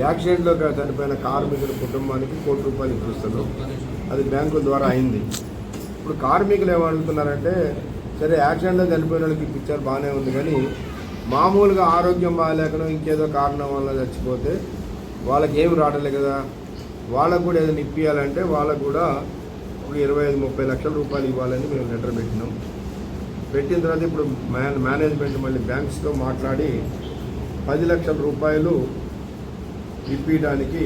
యాక్సిడెంట్లో చనిపోయిన కార్మికుల కుటుంబానికి కోటి రూపాయలు ఇప్పిస్తున్నాం అది బ్యాంకుల ద్వారా అయింది. ఇప్పుడు కార్మికులు ఏమడుగుతున్నారంటే సరే యాక్సిడెంట్లో చనిపోయిన వాళ్ళకి ఇప్పించారు బాగానే ఉంది కానీ మామూలుగా ఆరోగ్యం బాగాలేకనో ఇంకేదో కారణం వల్ల చచ్చిపోతే వాళ్ళకి ఏం రావట్లేదు కదా. వాళ్ళకు కూడా ఏదైనా ఇప్పించాలంటే వాళ్ళకు కూడా ఒక ఇరవై ఐదు ముప్పై లక్షల రూపాయలు ఇవ్వాలని మేము లెటర్ పెట్టినాం. పెట్టిన తర్వాత ఇప్పుడు మేనేజ్మెంట్ మళ్ళీ బ్యాంక్స్తో మాట్లాడి పది లక్షల రూపాయలు ఇప్పించడానికి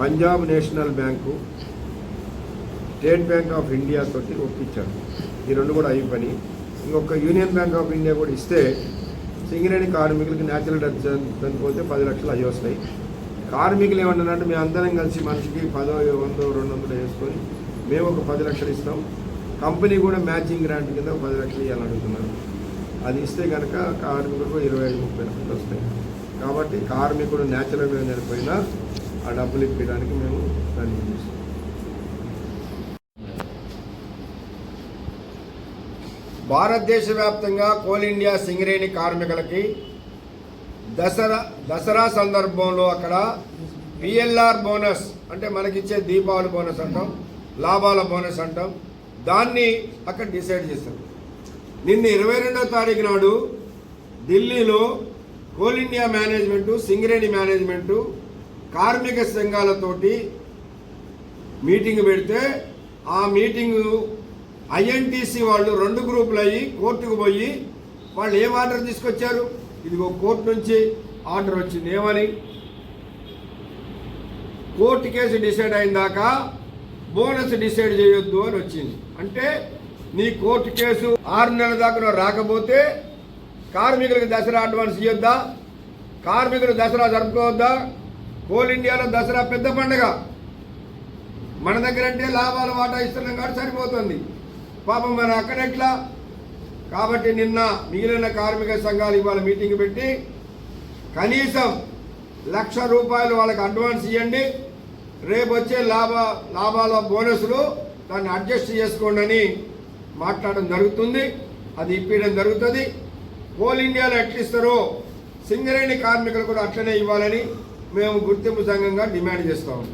Punjab national bank state bank of India తోటి ఒప్పించారు. ఈ రెండు కూడా అయ్యి పని. ఇంకొక యూనియన్ బ్యాంక్ ఆఫ్ ఇండియా కూడా ఇస్తే సింగరేణి కార్మికులకి న్యాచురల్ డెత్ చనిపోతే పది లక్షలు అవి వస్తాయి. కార్మికులు ఏమంటారంటే మేము అందరం కలిసి మనిషికి పదో వందో రెండు వందలు వేసుకొని మేము ఒక పది లక్షలు ఇస్తాం. కంపెనీ కూడా మ్యాచింగ్ గ్రాంట్ కింద ఒక పది లక్షలు ఇవ్వాలని అడుగుతున్నారు. అది ఇస్తే కనుక కార్మికులకు ఇరవై ఐదు ముప్పై లక్షలు వస్తాయి. కాబట్టి కార్మికుడు న్యాచురల్గా చనిపోయినా ఆ డబ్బులు ఇప్పించడానికి మేము దాన్ని చేస్తాం. భారతదేశ వ్యాప్తంగా కోల్ ఇండియా సింగరేణి కార్మికులకి దసరా దసరా సందర్భంలో అక్కడ పిఎల్ఆర్ బోనస్ అంటే మనకిచ్చే దీపావళి బోనస్ అంటాం లాభాల బోనస్ అంటాం. దాన్ని అక్కడ డిసైడ్ చేస్తారు నిన్న ఇరవై రెండవ తారీఖు నాడు ఢిల్లీలో Coal India management Singareni management కార్మిక సంఘాలతోటి మీటింగ్ పెడితే ఆ మీటింగు ఐఎన్టీసీ వాళ్ళు రెండు గ్రూపులు అయ్యి కోర్టుకు పోయి వాళ్ళు ఏం ఆర్డర్ తీసుకొచ్చారు? ఇదిగో కోర్టు నుంచి ఆర్డర్ వచ్చింది. ఏమని? కోర్టు కేసు డిసైడ్ అయిన దాకా బోనస్ డిసైడ్ చేయొద్దు అని వచ్చింది. అంటే నీ కోర్టు కేసు ఆరు నెలల దాకా రాకపోతే కార్మికులకు దసరా అడ్వాన్స్ ఇవ్వద్దా కార్మికులు దసరా జరుపుకోవద్దా? కోల్ ఇండియాలో దసరా పెద్ద పండగ. మన దగ్గర అంటే లాభాల వాటా ఇస్తున్నాం కాబట్టి సరిపోతుంది. పాపం మన అక్కడ ఎట్లా? కాబట్టి నిన్న మిగిలిన కార్మిక సంఘాలు ఇవాళ మీటింగ్ పెట్టి కనీసం లక్ష రూపాయలు వాళ్ళకి అడ్వాన్స్ ఇవ్వండి రేపు వచ్చే లాభ లాభాల బోనస్లు దాన్ని అడ్జస్ట్ చేసుకోండి అని మాట్లాడడం జరుగుతుంది అది ఇప్పించడం జరుగుతుంది. కోల్ ఇండియాలో ఎట్లిస్తారో సింగరేణి కార్మికులు కూడా అట్లనే ఇవ్వాలని మేము గుర్తింపు సంఘంగా డిమాండ్ చేస్తాము